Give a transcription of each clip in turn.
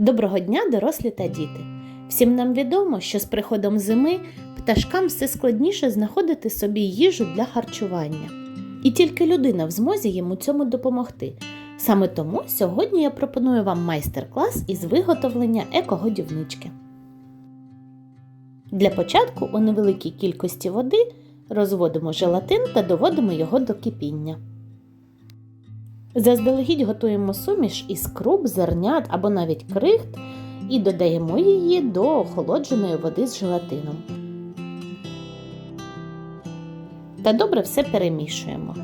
Доброго дня, дорослі та діти! Всім нам відомо, що з приходом зими пташкам все складніше знаходити собі їжу для харчування. І тільки людина в змозі їм у цьому допомогти. Саме тому сьогодні я пропоную вам майстер-клас із виготовлення екогодівнички. Для початку у невеликій кількості води розводимо желатин та доводимо його до кипіння. Заздалегідь готуємо суміш із круп, зернят або навіть крихт і додаємо її до охолодженої води з желатином. Та добре все перемішуємо.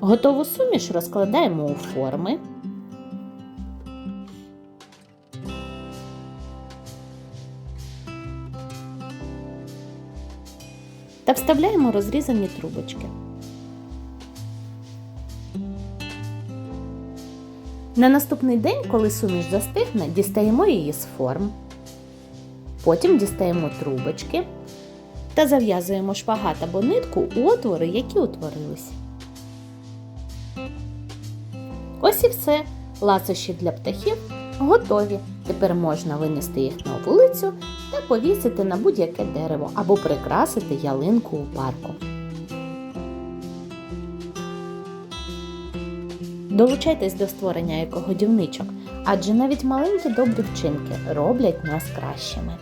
Готову суміш розкладаємо у форми. Та вставляємо розрізані трубочки. На наступний день, коли суміш застигне, дістаємо її з форм. Потім дістаємо трубочки та зав'язуємо шпагат або нитку у отвори, які утворились. Ось і все. Ласощі для птахів готові. Тепер можна винести їх на вулицю та повісити на будь-яке дерево або прикрасити ялинку у парку. Долучайтесь до створення екогодівничок, адже навіть маленькі добрі вчинки роблять нас кращими.